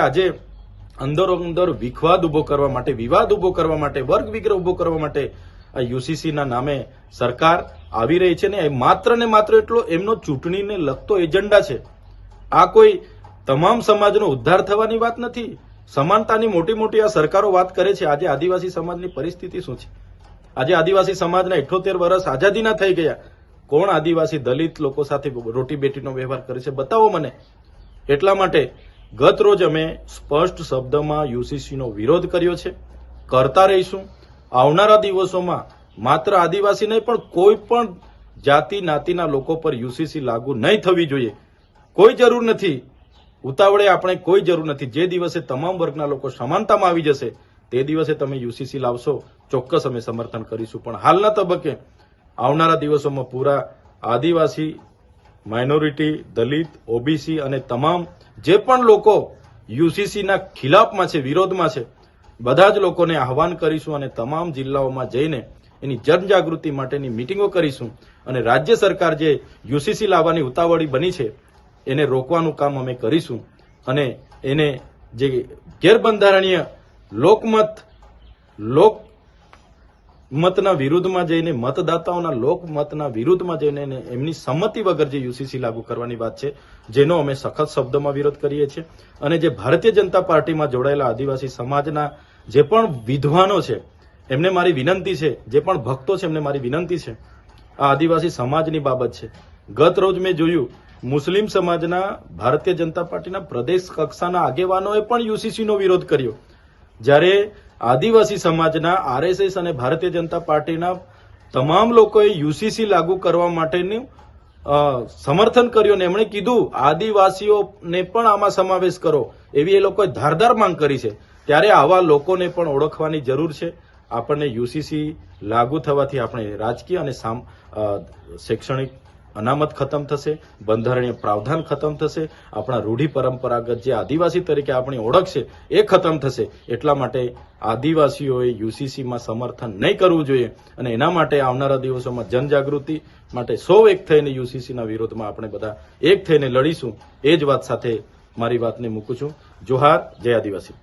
આજે અંદરો અંદર વિખવાદ ઊભો કરવા માટે, વિવાદ ઊભો કરવા માટે, વર્ગ વિગ્રહ ઊભો કરવા માટે આ યુસીસીના નામે સરકાર આવી રહી છે ને માત્ર ને માત્ર એટલો એમનો ચૂંટણીને લગતો એજન્ડા છે. આ કોઈ તમામ સમાજનો ઉદ્ધાર થવાની વાત નથી. સમાનતાની મોટી મોટી આ સરકારો વાત કરે છે, આજે આદિવાસી સમાજની પરિસ્થિતિ શું છે? આજે આદિવાસી સમાજના ઇઠોતેર વર્ષ આઝાદીના થઈ ગયા. કોણ આદિવાસી દલિત લોકો સાથે રોટી બેટીનો વ્યવહાર કરે છે? બતાવો મને. એટલા માટે ગત રોજ અમે સ્પષ્ટ શબ્દમાં યુસીસીનો વિરોધ કર્યો છે. કરતા રહીશું. આવનારા દિવસોમાં માત્ર આદિવાસી નહીં, પણ કોઈ પણ જાતિ, નાતિના લોકો પર યુસીસી લાગુ નહીં થવી જોઈએ. કોઈ જરૂર નથી. ઉતાવળે આપણે કોઈ જરૂર નથી. જે દિવસે તમામ વર્ગના લોકો સમાનતામાં આવી જશે, તે દિવસે તમે યુસીસી લાવશો. ચોક્કસ અમે સમર્થન કરીશું. પણ હાલના તબક્કે આવનારા દિવસોમાં પૂરા આદિવાસી માઇનોરિટી, દલિત ઓબીસી અને તમામ જે પણ લોકો યુસીસીના ખિલાફમાં છે, વિરોધમાં છે, બધા જ લોકોને આહવાન કરીશું અને તમામ જિલ્લાઓમાં જઈને એની જનજાગૃતિ માટેની મિટિંગો કરીશું અને રાજ્ય સરકાર જે યુસીસી લાવવાની ઉતાવળી બની છે, એને રોકવાનું કામ અમે કરીશું અને એને જે ગેરબંધારણીય લોકમત, લોક મતના વિરુદ્ધમાં જઈને મતદાતાઓના લોકમતના વિરુદ્ધમાં જઈને એમની સંમતિ વગર જે યુસીસી લાગુ કરવાની વાત છે, જેનો અમે સખત શબ્દોમાં વિરોધ કરીએ છીએ. અને જે ભારતીય જનતા પાર્ટીમાં જોડાયેલા આદિવાસી સમાજના જે પણ વિદ્વાનો છે, એમને મારી વિનંતી છે, જે પણ ભક્તો છે, એમને મારી વિનંતી છે, આ આદિવાસી સમાજની બાબત છે. ગત રોજ મેં જોયું, મુસ્લિમ સમાજના ભારતીય જનતા પાર્ટીના પ્રદેશ કક્ષાના આગેવાનોએ પણ યુસીસીનો વિરોધ કર્યો. જ્યારે આદિવાસી સમાજના આરએસએસ અને ભારતીય જનતા પાર્ટીના તમામ લોકોએ યુસીસી લાગુ કરવા માટેનું સમર્થન કર્યું અને એમણે કીધું, આદિવાસીઓને પણ આમાં સમાવેશ કરો. એવી એ લોકોએ ધારદાર માંગ કરી છે. ત્યારે આવા લોકોને પણ ઓળખવાની જરૂર છે. આપણને યુસીસી લાગુ થવાથી આપણે રાજકીય અને શૈક્ષણિક અનામત ખતમ થશે, બંધારણીય પ્રાવધાન ખતમ થશે, આપણા રૂઢિ પરંપરાગત જે આદિવાસી તરીકે આપણી ઓળખ છે એ ખતમ થશે. એટલા માટે આદિવાસીઓએ યુસીસીમાં સમર્થન નહીં કરવું જોઈએ અને એના માટે આવનારા દિવસોમાં જનજાગૃતિ માટે સૌ એક થઈને યુસીસીના વિરોધમાં આપણે બધા એક થઈને લડીશું. એ જ વાત સાથે મારી વાતને મૂકું છું. જોહાર, જય આદિવાસી.